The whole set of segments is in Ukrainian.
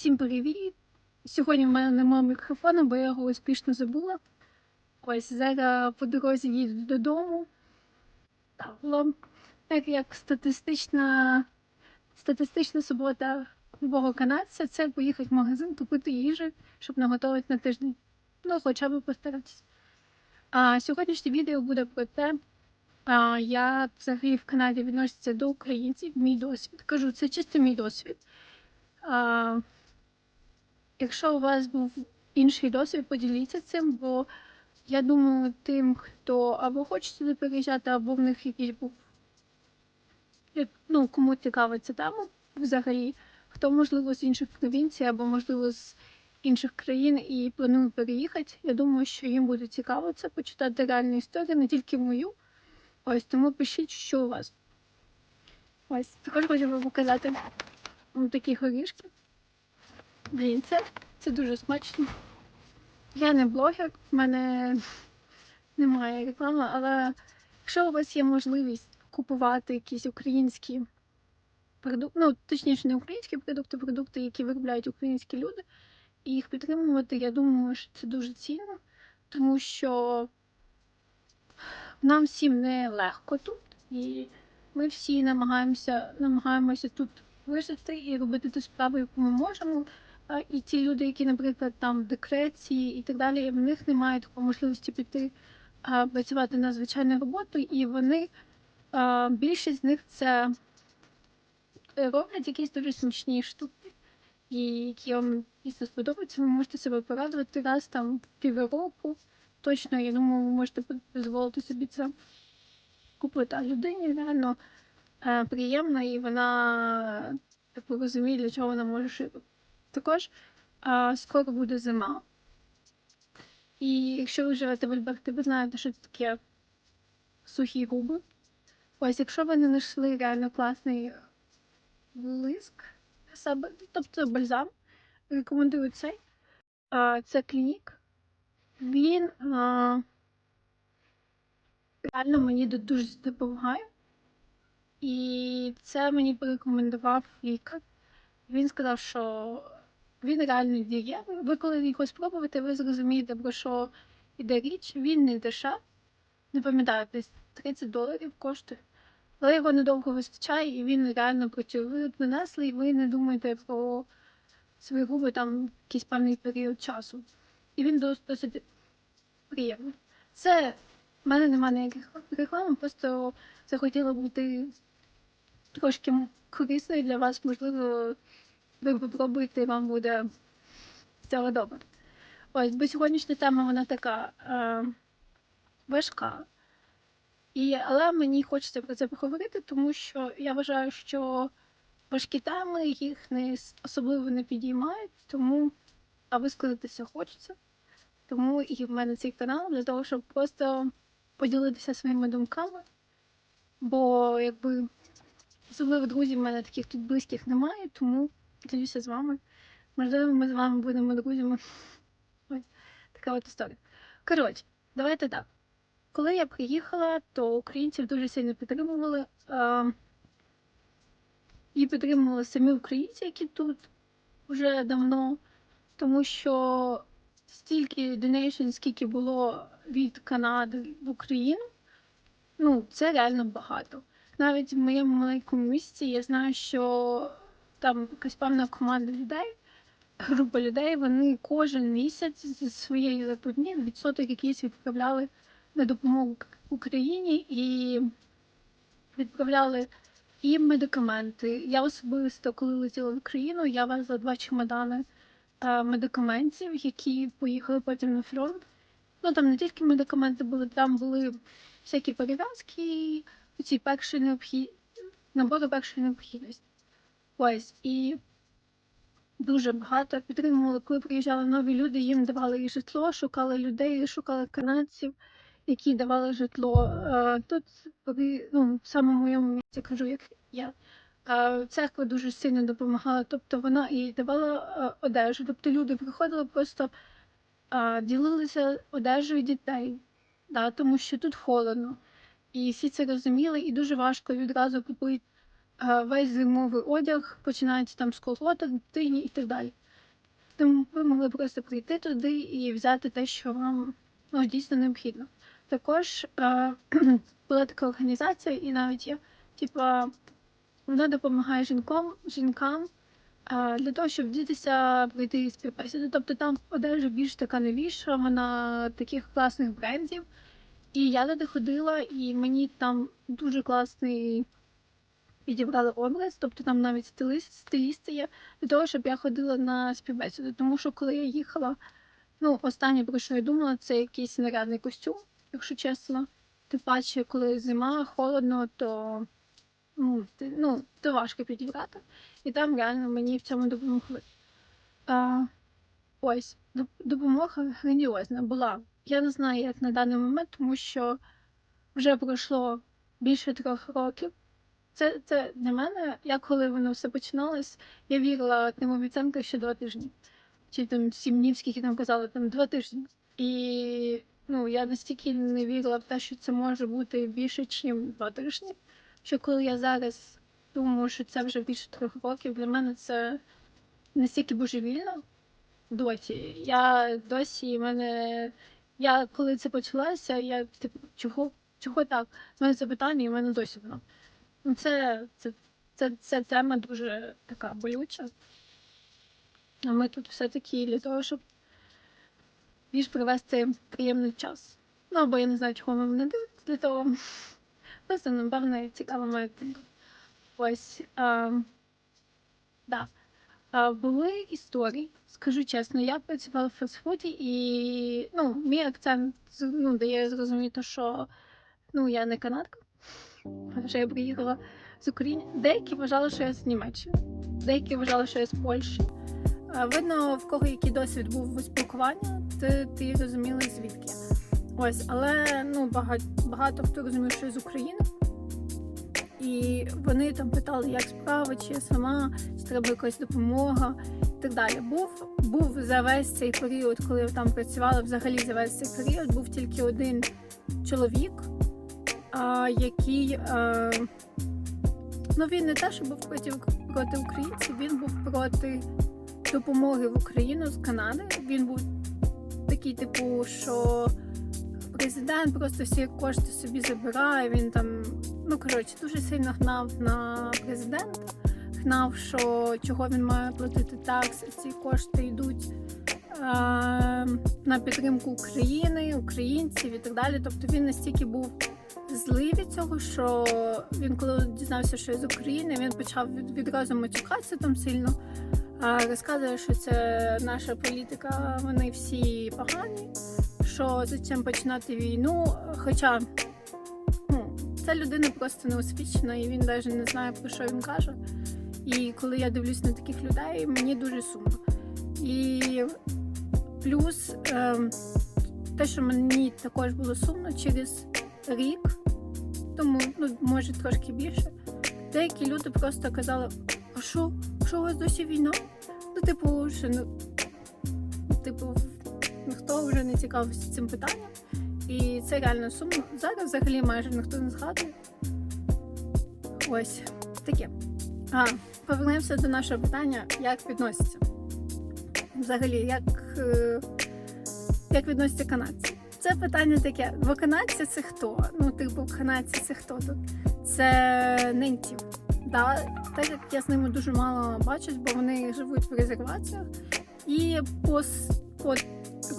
Всім привіт! Сьогодні в мене немає мікрофона, бо я його успішно забула. Ось зараз по дорозі їду додому. Так, було так як статистична, статистична субота любого канадця це поїхати в магазин, купити їжі, щоб наготувати на тиждень. Ну, хоча б постаратися. А сьогоднішнє відео буде про те, а, як взагалі в Канаді відносяться до українців, мій досвід. Кажу, це чисто мій досвід. А, якщо у вас був інший досвід, поділіться цим, бо я думаю, тим, хто або хоче сюди переїжджати, або в них якийсь був як- ну, кому цікава ця тема взагалі, хто, можливо, з інших провінцій, або, можливо, з інших країн і планує переїхати, я думаю, що їм буде цікаво це почитати реальну історію, не тільки мою. Ось тому пишіть, що у вас. Ось, також хочу вам показати такі горішки. Блін, це, це дуже смачно. Я не блогер, в мене немає реклами, але якщо у вас є можливість купувати якісь українські продукти, ну точніше, не українські продукти, продукти, які виробляють українські люди, і їх підтримувати, я думаю, що це дуже цінно, тому що нам всім не легко тут, і ми всі намагаємося, намагаємося тут вижити і робити ту справу, яку ми можемо. І ті люди, які, наприклад, там в декреції і так далі, в них немає такої можливості піти працювати на звичайну роботу, і вони більшість з них це е, роблять якісь дуже смачні штуки, і які вам дійсно сподобаються. Ви можете себе порадувати раз там півроку. Точно, я думаю, ви можете дозволити собі це купити. А людині реально е, приємно, і вона типу, розуміє, для чого вона може жити. Також а, скоро буде зима. І якщо ви живете в Альберті, ви знаєте, що це таке сухі губи. Ось, якщо ви не знайшли реально класний блиск для себе, тобто бальзам, рекомендую цей. А, це клінік. Він а, реально мені дуже допомагає. І це мені порекомендував лікар. Він сказав, що він реально діє. Ви коли його спробуєте, ви зрозумієте, про що йде річ. Він не дешев. Не пам'ятаю, десь 30 доларів коштує. Але його недовго вистачає, і він реально працює. Ви нанесли, і ви не думаєте про свої губи там якийсь певний період часу. І він дос- досить приємний. Це в мене немає ніяких реклам, просто захотіла бути трошки корисною для вас, можливо, і вам буде цього добре. Ось, бо сьогоднішня тема вона така е, важка. І, але мені хочеться про це поговорити, тому що я вважаю, що важкі теми їх не особливо не підіймають, тому а висказатися хочеться. Тому і в мене цей канал для того, щоб просто поділитися своїми думками. Бо якби особливо друзів в мене таких тут близьких немає, тому ділюся з вами. Можливо, ми з вами будемо друзями. Ось така от історія. Коротше, давайте так. Коли я приїхала, то українців дуже сильно підтримували. Е, і підтримували самі українці, які тут вже давно, тому що стільки донейшн, скільки було від Канади в Україну, ну це реально багато. Навіть в моєму маленькому місті я знаю, що там якась певна команда людей, група людей, вони кожен місяць зі своєї зарплатні відсоток якийсь відправляли на допомогу Україні і відправляли і медикаменти. Я особисто, коли летіла в Україну, я везла два чемодани е, медикаментів, які поїхали потім на фронт. Ну там не тільки медикаменти були, там були всякі перев'язки, ці перші необхід... набори першої необхідності. Ось і дуже багато підтримували, коли приїжджали нові люди, їм давали і житло, шукали людей, шукали канадців, які давали житло. Е, Тут ну, в самому моєму місці кажу, як я. е, Церква дуже сильно допомагала, тобто вона і давала е, одежу. Тобто люди приходили просто ділилися одежею дітей, да, тому що тут холодно. І всі це розуміли, і дуже важко відразу купити весь зимовий одяг, починаючи там з колгота, дитині і так далі. Тому ви могли просто прийти туди і взяти те, що вам ну, дійсно необхідно. Також е, була така організація, і навіть є, типа, вона допомагає жінкам, жінкам е, для того, щоб вдітися, пройти співбесіду. Тобто там одежа більш така новіша, вона таких класних брендів. І я туди ходила, і мені там дуже класний підібрали образ, тобто там навіть стиліст, стилісти є для того, щоб я ходила на співбесіду. Тому що коли я їхала, ну, останнє, про що я думала, це якийсь нарядний костюм, якщо чесно. Тим паче, коли зима, холодно, то ну, ну, то важко підібрати. І там реально мені в цьому допомогли. А, ось, допомога грандіозна була. Я не знаю, як на даний момент, тому що вже пройшло більше трьох років. Це, це для мене, як коли воно все починалось, я вірила тим обіцянкам ще два тижні. Чи там сім днів, скільки там казали, там два тижні. І ну, я настільки не вірила в те, що це може бути більше, ніж два тижні. Що коли я зараз думаю, що це вже більше трьох років, для мене це настільки божевільно досі. Я досі мене. Я коли це почалося, я типу, чого, чого так? З мене це питання, і в мене досі воно. Ну, це, це, це, це тема дуже така болюча. А ми тут все-таки для того, щоб більш провести приємний час. Ну, або я не знаю, чого ви мене дивитесь для того. Просто, напевно, цікава моя думка. Ось. А, да. а, були історії, скажу чесно, я працювала в фастфуді і ну, мій акцент ну, дає зрозуміти, що ну, я не канадка. Що я приїхала з України. Деякі вважали, що я з Німеччини, деякі вважали, що я з Польщі. Видно, в кого який досвід був спілкування, ти, ти розуміли звідки. Ось, але ну, багато, багато хто розумів, що я з України. І вони там питали, як справа, чи я сама, чи треба якась допомога і так далі. Був, був за весь цей період, коли я там працювала, взагалі за весь цей період, був тільки один чоловік, а, який а, ну він не те, що був проти, проти українців, він був проти допомоги в Україну з Канади. Він був такий, типу, що президент просто всі кошти собі забирає. Він там, ну коротше, дуже сильно гнав на президента, гнав, що чого він має платити такси, ці кошти йдуть. На підтримку України, українців і так далі. Тобто він настільки був злий від цього, що він, коли дізнався, що я з України, він почав відразу матюкатися там сильно. Розказує, що це наша політика, вони всі погані, що зачем починати війну. Хоча ну, ця людина просто неосвічена і він навіть не знає, про що він каже. І коли я дивлюсь на таких людей, мені дуже сумно. І плюс ем, те, що мені також було сумно через рік, тому ну, може трошки більше. Деякі люди просто казали, а що, що у вас досі війна? Ну, типу, що ну, типу, ніхто вже не цікавився цим питанням. І це реально сумно. Зараз взагалі майже ніхто не згадує. Ось таке. А, повернемося до нашого питання, як відносяться. Взагалі, як, е, як відносяться канадці? Це питання таке, бо канадці це хто? Ну, типу, канадці це хто тут? Це ненців. Да, так як я з ними дуже мало бачусь, бо вони живуть в резерваціях. І по, по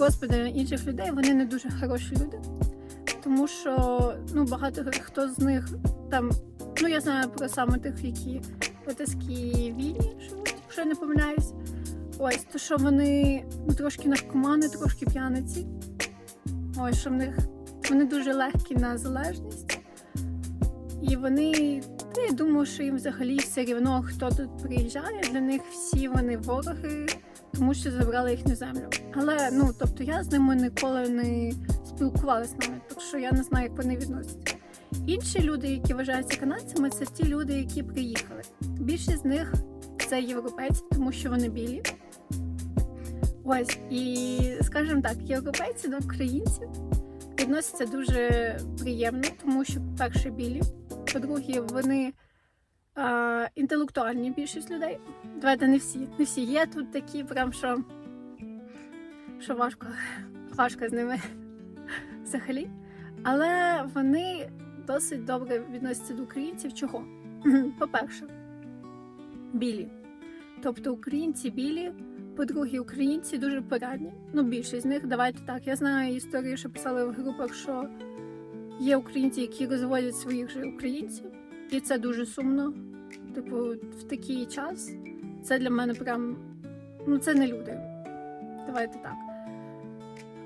розпаду інших людей вони не дуже хороші люди. Тому що ну, багато хто з них там, ну я знаю про саме тих, які в Отаській війні живуть, якщо я не помиляюсь. Ось, то що вони ну, трошки наркомани, трошки п'яниці. Ось, що в них вони дуже легкі на залежність. І вони, ну, я думаю, що їм взагалі все рівно, хто тут приїжджає. Для них всі вони вороги, тому що забрали їхню землю. Але ну, тобто я з ними ніколи не спілкувалася навіть, так що я не знаю, як вони відносяться. Інші люди, які вважаються канадцями, це ті люди, які приїхали. Більшість з них це європейці, тому що вони білі. Ось, і скажімо так, європейці до українців відносяться дуже приємно, тому що, перше, білі, по-друге, вони а, інтелектуальні більшість людей. Давайте не всі. Не всі є тут такі, прям що що важко, важко з ними взагалі. Але вони досить добре відносяться до українців. Чого? По-перше, білі. Тобто українці білі, по-друге, українці дуже порядні. Ну, більшість з них, давайте так. Я знаю історію, що писали в групах, що є українці, які розводять своїх же українців, і це дуже сумно. Типу, в такий час це для мене прям. Ну, це не люди. Давайте так.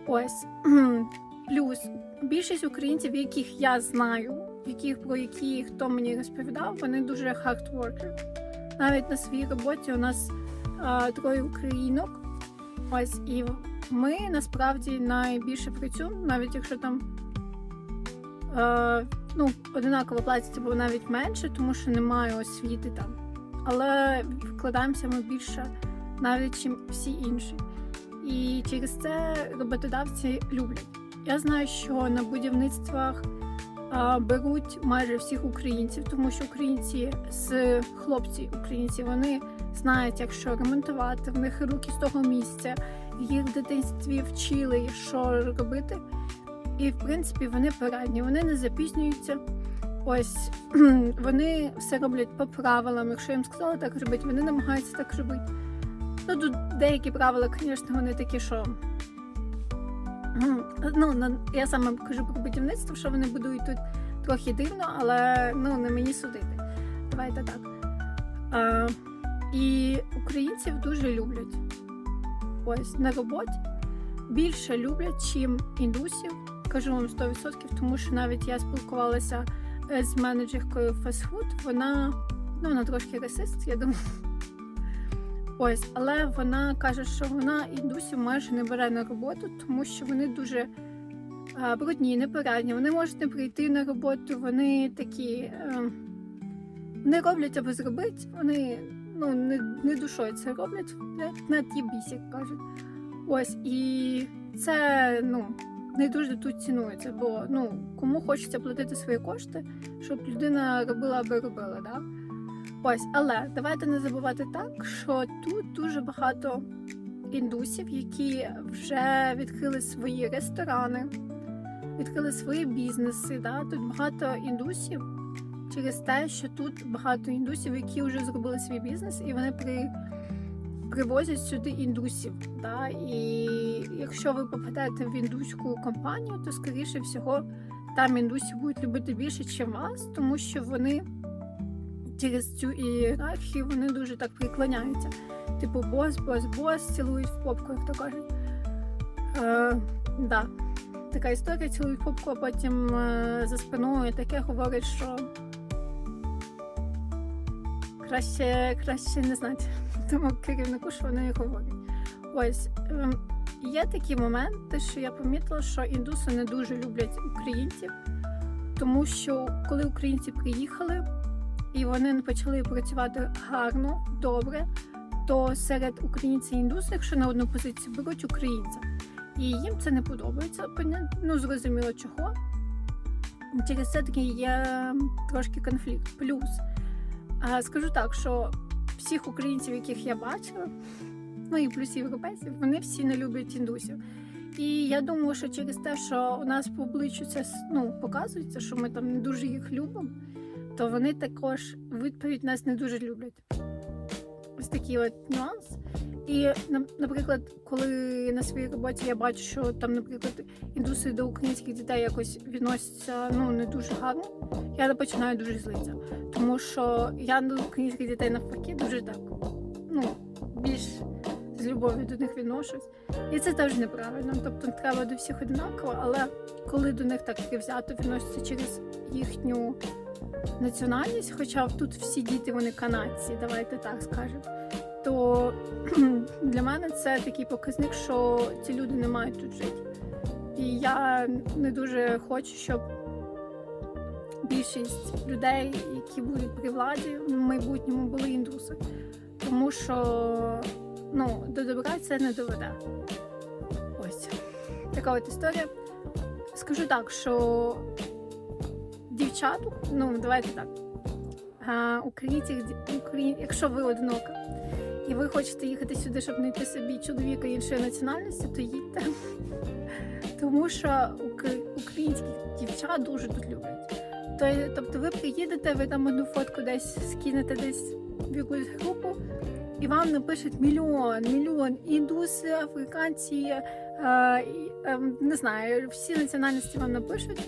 Ось. Плюс більшість українців, яких я знаю, яких про які хто мені розповідав, вони дуже worker. Навіть на своїй роботі у нас троє українок. Ось і ми насправді найбільше працюємо, навіть якщо там е, ну, одинаково платять або навіть менше, тому що немає освіти там. Але вкладаємося ми більше навіть чим всі інші. І через це роботодавці люблять. Я знаю, що на будівництвах а, беруть майже всіх українців, тому що українці з хлопці українці вони знають, як що ремонтувати, в них руки з того місця, їх в дитинстві вчили, що робити. І в принципі вони порадні, вони не запізнюються. Ось вони все роблять по правилам. Якщо їм сказали так робити, вони намагаються так робити. Ну, тут деякі правила, звісно, вони такі, що. Ну, я саме кажу про будівництво, що вони будують тут трохи дивно, але ну, не мені судити. Давайте так. А, і українців дуже люблять. Ось на роботі більше люблять, чим індусів. Кажу вам 100%, тому що навіть я спілкувалася е, з менеджеркою фастфуд. Вона, ну, вона трошки расист, я думаю. Ось, але вона каже, що вона індусів майже не бере на роботу, тому що вони дуже брудні, непорядні. Вони можуть не прийти на роботу, вони такі е, не роблять аби зробити. Вони ну, не, не душою це роблять, на ті бісі кажуть. Ось і це ну, не дуже тут цінується, бо ну, кому хочеться платити свої кошти, щоб людина робила аби робила. Да? Ось, але давайте не забувати так, що тут дуже багато індусів, які вже відкрили свої ресторани, відкрили свої бізнеси. Да? Тут багато індусів через те, що тут багато індусів, які вже зробили свій бізнес, і вони при, привозять сюди індусів. Да? І якщо ви попадете в індуську компанію, то скоріше всього там індусі будуть любити більше, ніж вас, тому що вони через цю ієрархію вони дуже так приклоняються. Типу бос, бос, бос, цілують в попку, як то кажуть. Е, да. Така історія цілують попку, а потім е, за спиною таке говорить, що краще, краще не знати тому керівнику, що вони говорять. Ось ем, є такі моменти, що я помітила, що індуси не дуже люблять українців, тому що коли українці приїхали і вони почали працювати гарно, добре, то серед українців і індусів, якщо на одну позицію беруть українця, і їм це не подобається, ну зрозуміло чого. Через це таки є трошки конфлікт. Плюс скажу так, що всіх українців, яких я бачила, ну і плюс європейців, вони всі не люблять індусів. І я думаю, що через те, що у нас по обличчю це ну, показується, що ми там не дуже їх любимо, то вони також відповідь нас не дуже люблять. Ось такий от нюанс. І, наприклад, коли на своїй роботі я бачу, що там, наприклад, індуси до українських дітей якось відносяться ну не дуже гарно, я починаю дуже злитися. Тому що я до українських дітей навпаки дуже так, ну, більш з любов'ю до них відношусь. І це теж неправильно. Тобто треба до всіх однаково, але коли до них так взято відносяться через їхню національність, хоча тут всі діти вони канадці, давайте так скажемо. То для мене це такий показник, що ці люди не мають тут жити. І я не дуже хочу, щоб більшість людей, які будуть при владі в майбутньому, були індуси. Тому що ну, до добра це не доведе. Ось така от історія. Скажу так, що дівчат, ну давайте так. Українців, Україн... якщо ви одинока і ви хочете їхати сюди, щоб знайти собі чоловіка іншої національності, то їдьте. Тому що укр- українських дівчат дуже тут люблять. Тобто ви приїдете, ви там одну фотку десь скинете десь в якусь групу, і вам напишуть мільйон, мільйон індуси, африканці, е, е, не знаю, всі національності вам напишуть.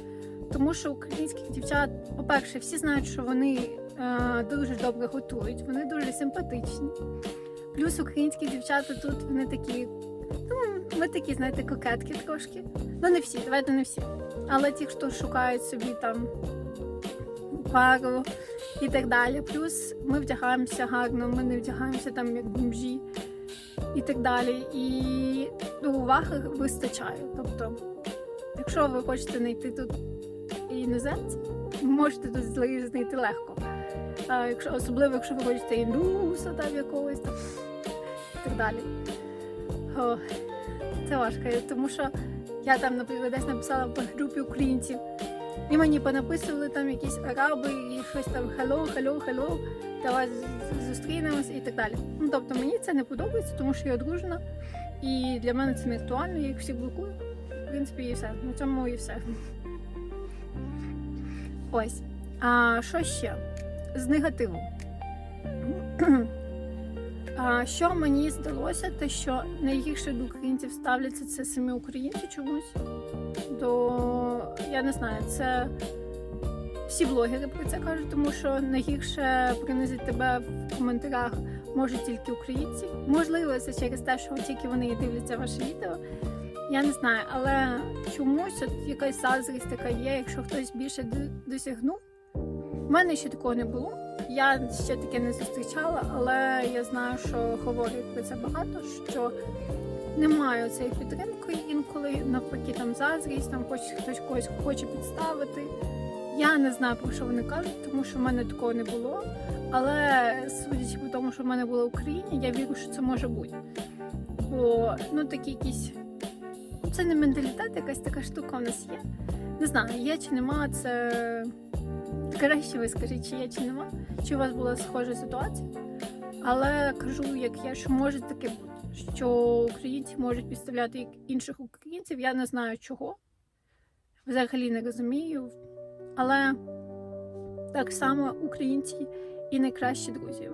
Тому що українських дівчат, по-перше, всі знають, що вони е, дуже добре готують, вони дуже симпатичні. Плюс українські дівчата тут вони такі, ну, ми такі, знаєте, кокетки трошки. Ну, не всі, давайте не всі. Але ті, хто шукають собі там пару і так далі. Плюс ми вдягаємося гарно, ми не вдягаємося там як бомжі і так далі. І ну, уваги вистачає. Тобто, якщо ви хочете знайти тут іноземців, можете тут знайти легко. А якщо, особливо, якщо ви хочете індуса там якогось там і так далі. О, це важко, тому що я там, наприклад, десь написала в групі українців, і мені понаписували там якісь араби і щось там hello, hello, hello, давай зустрінемось і так далі. Ну тобто мені це не подобається, тому що я одружена, і для мене це не актуально, я їх всіх блокую. В принципі, і все. На цьому і все. Ось. А що ще? З негативу. А, що мені здалося, те, що найгірше до українців ставляться це самі українці чомусь. До я не знаю, це всі блогери про це кажуть, тому що найгірше принизить тебе в коментарях можуть тільки українці. Можливо, це через те, що тільки вони дивляться ваше відео. Я не знаю, але чомусь от якась заздрість така є, якщо хтось більше досягнув. У мене ще такого не було. Я ще таке не зустрічала, але я знаю, що говорять про це багато, що немає цієї підтримки інколи, навпаки, там заздрість, там хоч хтось когось хоче підставити. Я не знаю, про що вони кажуть, тому що в мене такого не було. Але судячи по тому, що в мене було в Україні, я вірю, що це може бути. Бо ну такі якісь. Це не менталітет, якась така штука в нас є. Не знаю, є чи нема, це краще ви скажіть, чи є, чи нема, чи у вас була схожа ситуація. Але кажу, як я, що може таке бути, що українці можуть підставляти інших українців. Я не знаю чого. Взагалі не розумію. Але так само українці і найкращі друзі.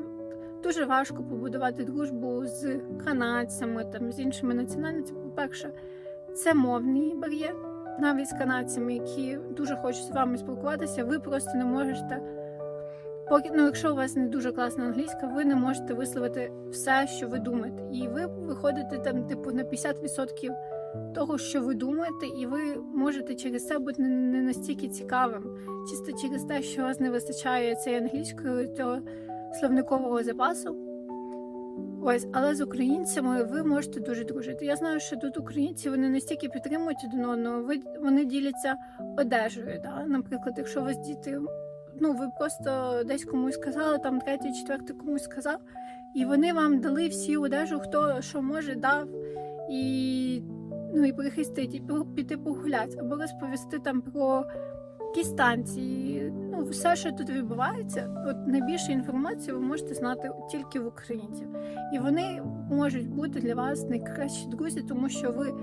Дуже важко побудувати дружбу з канадцями, там, з іншими національностями. По-перше, це мовний бар'єр, навіть з канадцями, які дуже хочуть з вами спілкуватися, ви просто не можете. Поки ну, якщо у вас не дуже класна англійська, ви не можете висловити все, що ви думаєте. І ви виходите там, типу, на 50% того, що ви думаєте, і ви можете через це бути не- настільки цікавим, чисто через те, що у вас не вистачає цієї англійської цього словникового запасу. Ось, але з українцями ви можете дуже дружити. Я знаю, що тут українці вони настільки підтримують один одного, вони діляться одежею. Да? Наприклад, якщо у вас діти, ну ви просто десь комусь сказали, там третій, четвертий комусь сказав, і вони вам дали всі одежу, хто що може, дав і ну і прихистить, і піти погуляти, або розповісти там про якісь станції. Ну, все, що тут відбувається, от найбільше інформації ви можете знати тільки в українців. І вони можуть бути для вас найкращі друзі, тому що ви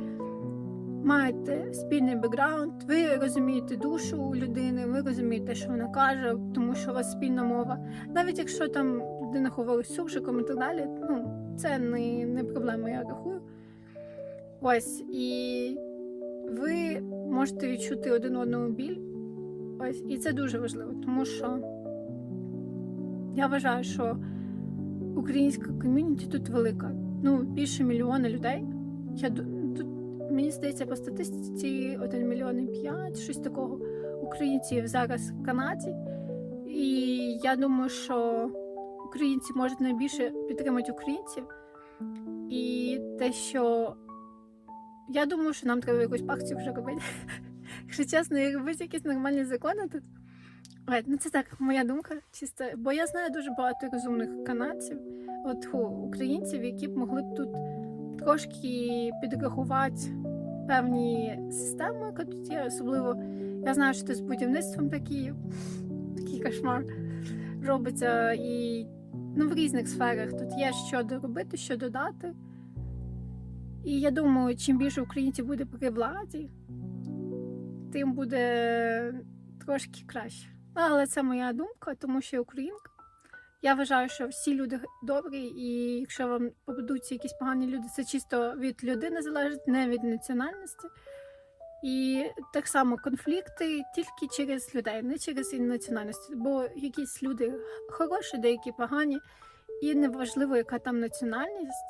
маєте спільний бекграунд, ви розумієте душу людини, ви розумієте, що вона каже, тому що у вас спільна мова. Навіть якщо там людина говорить суржиком і так далі, ну це не, не проблема, я рахую. Ось і ви можете відчути один одному біль. Ось, і це дуже важливо, тому що я вважаю, що українська ком'юніті тут велика. Ну, більше мільйона людей. Я тут, мені здається, по статистиці 1 мільйон і 5, щось такого українців зараз в Канаді. І я думаю, що українці можуть найбільше підтримати українців. І те, що я думаю, що нам треба якусь акцію вже робити. Якщо чесно, як робити якісь нормальні закони. Ой, ну це так, моя думка, чисто. Бо я знаю дуже багато розумних канадців, от ху, українців, які б могли б тут трошки підрахувати певні системи, які тут є. Особливо я знаю, що тут з будівництвом такі, такий кошмар робиться. І ну, в різних сферах тут є що доробити, що додати. І я думаю, чим більше українців буде при владі, тим буде трошки краще. Ну, але це моя думка, тому що українка. Я вважаю, що всі люди добрі, і якщо вам попадуться якісь погані люди, це чисто від людини залежить, не від національності. І так само конфлікти тільки через людей, не через національність. Бо якісь люди хороші, деякі погані, і неважливо, яка там національність.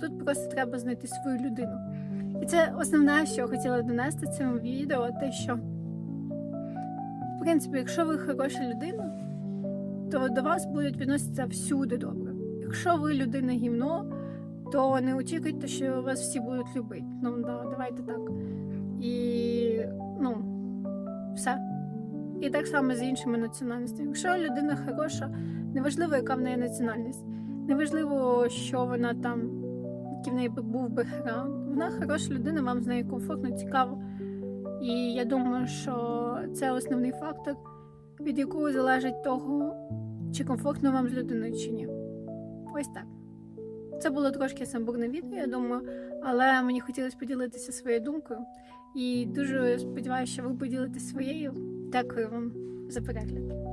Тут просто треба знайти свою людину. І це основне, що я хотіла донести цим відео, те, що в принципі, якщо ви хороша людина, то до вас будуть відноситися всюди добре. Якщо ви людина гівно, то не очікуйте, що вас всі будуть любити. Ну да, давайте так. І ну, все. І так само з іншими національностями. Якщо людина хороша, неважливо, яка в неї національність, неважливо, що вона там, який в неї був би бекграунд. Вона хороша людина, вам з нею комфортно, цікаво. І я думаю, що це основний фактор, від якого залежить того, чи комфортно вам з людиною, чи ні. Ось так. Це було трошки самбурне відео, я думаю, але мені хотілося поділитися своєю думкою. І дуже сподіваюся, що ви поділитесь своєю. Дякую вам за перегляд.